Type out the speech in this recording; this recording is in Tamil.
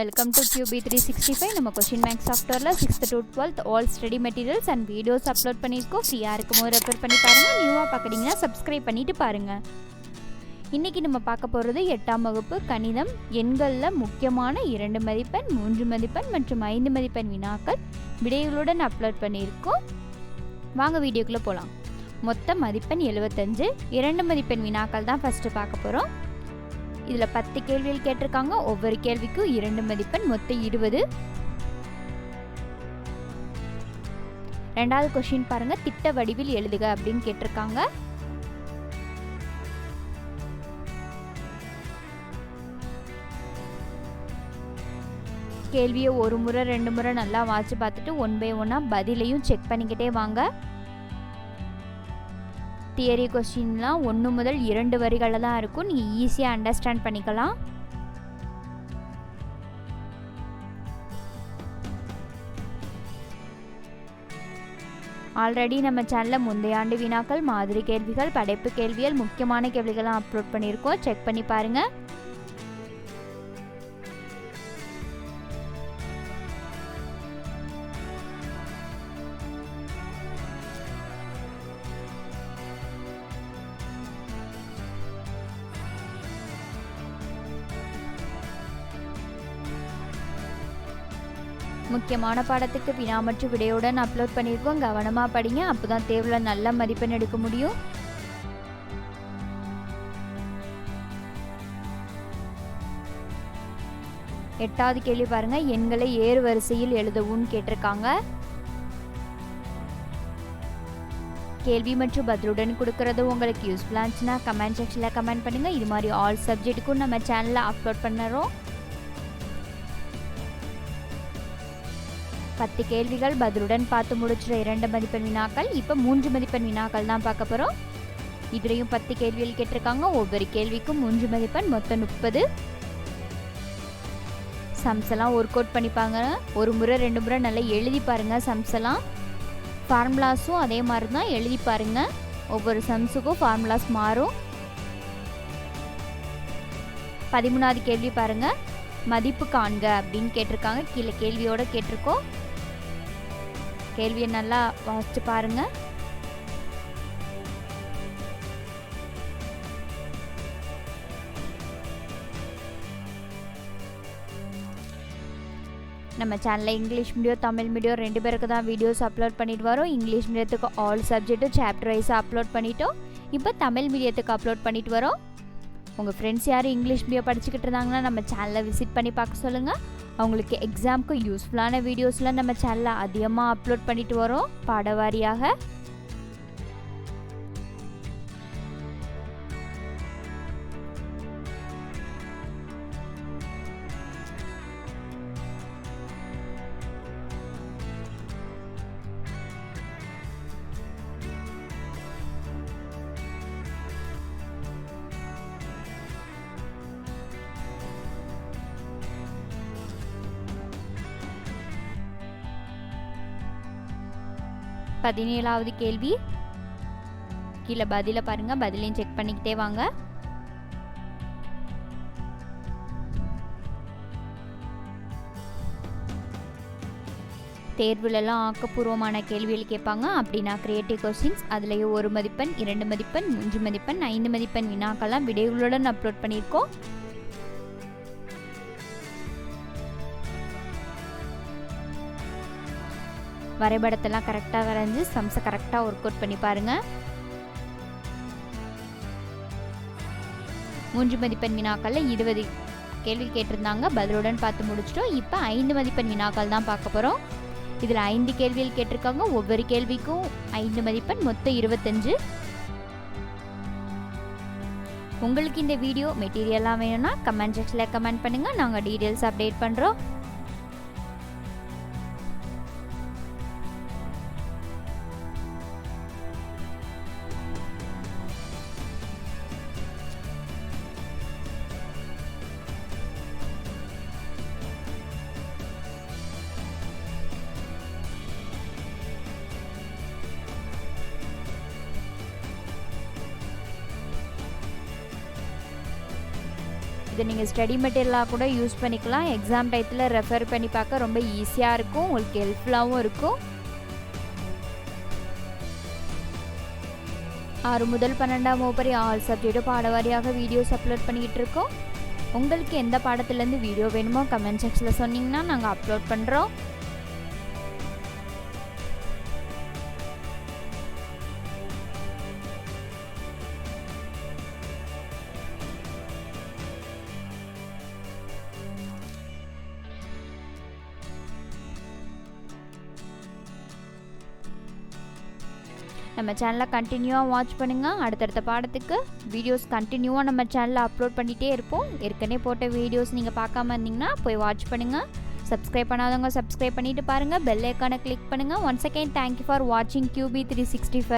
Welcome to QB three sixty five நம்ம கொஷின் பேங்க் சாஃப்ட்வேரில் sixth to twelfth all study materials and videos upload பண்ணியிருக்கோம். ஃப்ரீயாக இருக்கும்போது ரெஃபர் பண்ணி பாருங்கள் நியூவாக பார்க்குறீங்கன்னா சப்ஸ்கிரைப் பண்ணிவிட்டு பாருங்கள் இன்றைக்கி நம்ம பார்க்க போகிறது எட்டாம் வகுப்பு கணிதம். எண்களில் முக்கியமான இரண்டு மதிப்பெண் மூன்று மதிப்பெண் மற்றும் ஐந்து மதிப்பெண் வினாக்கள் விடைகளுடன் அப்லோட் பண்ணியிருக்கோம். வாங்க வீடியோக்குள்ளே போகலாம் மொத்த மதிப்பெண் எழுபத்தஞ்சு இரண்டு மதிப்பெண் வினாக்கள் தான் ஃபஸ்ட்டு பார்க்க போகிறோம் இதில் பத்து கேள்விகள் கேட்டிருக்காங்க. ஒவ்வொரு கேள்விக்கும் இரண்டு மதிப்பெண் மொத்தம் இருபது. ரெண்டாவது கொஷின் பாருங்க. திட்ட வடிவில் எழுதுக அப்படின்னு கேட்டிருக்காங்க. கேள்வியை ஒரு முறை ரெண்டு முறை நல்லா வாட்சி பார்த்துட்டு ஒன் பை ஒன்னாக பதிலையும் செக் பண்ணிக்கிட்டே வாங்க. தியரி கொஸ்டின்லாம் ஒன்று முதல் இரண்டு வரிகளில் தான் இருக்கும். நீங்கள் ஈஸியாக அண்டர்ஸ்டாண்ட் பண்ணிக்கலாம். ஆல்ரெடி நம்ம சேனலில் முந்தைய ஆண்டு வினாக்கள் மாதிரி கேள்விகள் படைப்பு கேள்விகள் முக்கியமான கேள்விகள்லாம் அப்லோட் பண்ணியிருக்கோம். செக் பண்ணி பாருங்கள் முக்கியமான பாடத்துக்கு வினா மற்றும் விடையுடன் அப்லோட் பண்ணியிருக்கோம் கவனமாக படிங்க. அப்போ தான் தேர்வில் நல்ல மதிப்பெண் எடுக்க முடியும். எட்டாவது கேள்வி பாருங்க. எண்களை ஏறு வரிசையில் எழுதவும் கேட்டிருக்காங்க. கேள்வி மற்றும் பதிலுடன் கொடுக்கறது உங்களுக்கு யூஸ்ஃபுல்லாக இருந்துச்சுன்னா கமெண்ட் செக்ஷனில் கமெண்ட் பண்ணுங்கள் இது மாதிரி ஆல் சப்ஜெக்ட்டுக்கும் நம்ம சேனலில் அப்லோட் பண்ணுறோம் பத்து கேள்விகள் பதிலுடன் பார்த்து முடிச்சிட இரண்டு மதிப்பெண் வினாக்கள். இப்போ மூன்று மதிப்பெண் வினாக்கள் தான் பார்க்க போகிறோம் இதுலேயும் பத்து கேள்விகள் கேட்டிருக்காங்க. ஒவ்வொரு கேள்விக்கும் மூன்று மதிப்பெண் மொத்தம் முப்பது. சம்ஸ் எல்லாம் ஒர்க் அவுட் பண்ணிப்பாங்க. ஒரு முறை ரெண்டு முறை நல்லா எழுதி பாருங்க சம்ஸ் எல்லாம். ஃபார்முலாஸும் அதே மாதிரி தான் எழுதி பாருங்க. ஒவ்வொரு சம்ஸுக்கும் ஃபார்முலாஸ் மாறும். பதிமூணாவது கேள்வி பாருங்க. மதிப்பு காண்க அப்படின்னு கேட்டிருக்காங்க. கீழே கேள்வியோட கேட்டிருக்கோம். கேள்வியை நல்லா வாசிச்சு பாருங்க. நம்ம சேனலில் இங்கிலீஷ் மீடியம் தமிழ் மீடியம் ரெண்டு பேருக்கு தான் வீடியோஸ் அப்லோட் பண்ணிட்டு வரோம். இங்கிலீஷ் மீடியத்துக்கு ஆல் சப்ஜெக்ட்டும் சாப்டர் வைஸாக அப்லோட் பண்ணிட்டோம். இப்போ தமிழ் மீடியத்துக்கு அப்லோட் பண்ணிட்டு வரோம். உங்கள் ஃப்ரெண்ட்ஸ் யாரும் இங்கிலீஷ் மீடியம் படிச்சுக்கிட்டு இருந்தாங்கன்னா நம்ம சேனலை விசிட் பண்ணி பார்க்க சொல்லுங்கள் அவங்களுக்கு எக்ஸாமுக்கு யூஸ்ஃபுல்லான வீடியோஸ்லாம் நம்ம சேனலில் அதிகமாக அப்லோட் பண்ணிட்டு வரோம். பாடவாரியாக பதினேழாவது கேள்வி. கீழே பதிலை பாருங்க. பதிலையும் செக் பண்ணிக்கிட்டே வாங்க. தேர்வுலலாம் ஆக்கப்பூர்வமான கேள்விகள் கேட்பாங்க. அப்படின்னா கிரியேட்டிவ் கொஸ்டின்ஸ் அதுலேயே ஒரு மதிப்பெண் இரண்டு மதிப்பெண் மூன்று மதிப்பெண் ஐந்து மதிப்பெண் வினாக்கெல்லாம் விடைகளுடன் அப்லோட் பண்ணியிருக்கோம். வரைபடத்தெல்லாம் கரெக்டாக வரைஞ்சி சம்ஸை கரெக்டாக ஒர்க் அவுட் பண்ணி பாருங்கள் மூன்று மதிப்பெண் வினாக்களில் இருபது கேள்வி கேட்டிருந்தாங்க. பதிலுடன் பார்த்து முடிச்சிட்டோம். இப்போ ஐந்து மதிப்பெண் வினாக்கள் தான் பார்க்க போகிறோம் இதில் ஐந்து கேள்விகள் கேட்டிருக்காங்க. ஒவ்வொரு கேள்விக்கும் ஐந்து மதிப்பெண் மொத்தம் இருபத்தஞ்சு. உங்களுக்கு இந்த வீடியோ மெட்டீரியல்லாம் வேணும்னா கமெண்ட் செக்ஷனில் கமெண்ட் பண்ணுங்கள் நாங்கள் டீட்டெயில்ஸ் அப்டேட் பண்ணுறோம் இதை நீங்கள் ஸ்டடி மெட்டீரியலாக கூட யூஸ் பண்ணிக்கலாம். எக்ஸாம் டயத்தில் ரெஃபர் பண்ணி பார்க்க ரொம்ப ஈஸியாக இருக்கும். உங்களுக்கு ஹெல்ப்ஃபுல்லாகவும் இருக்கும். ஆறு முதல் பன்னெண்டாம் வகுப்பறை ஆல் சப்ஜெக்டும் பாடவாரியாக வீடியோஸ் அப்லோட் பண்ணிக்கிட்டு இருக்கோம். உங்களுக்கு எந்த பாடத்துலேருந்து வீடியோ வேணுமோ கமெண்ட் செக்ஷனில் சொன்னிங்கன்னா நாங்கள் அப்லோட் பண்ணுறோம் நம்ம சேனலை கண்டினியூவாக வாட்ச் பண்ணுங்கள் அடுத்தடுத்த பாடத்துக்கு வீடியோஸ் கண்டினியூவாக நம்ம சேனலில் அப்லோட் பண்ணிகிட்டே இருப்போம். ஏற்கனவே போட்ட வீடியோஸ் நீங்கள் பார்க்காம இருந்தீங்கன்னா போய் வாட்ச் பண்ணுங்கள் சப்ஸ்கிரைப் பண்ணாதவங்க சப்ஸ்கிரைப் பண்ணிட்டு பாருங்கள் பெல் ஐக்கானை கிளிக் பண்ணுங்கள் once again thank you for வாட்சிங் கியூபி த்ரீ சிக்ஸ்டி ஃபைவ்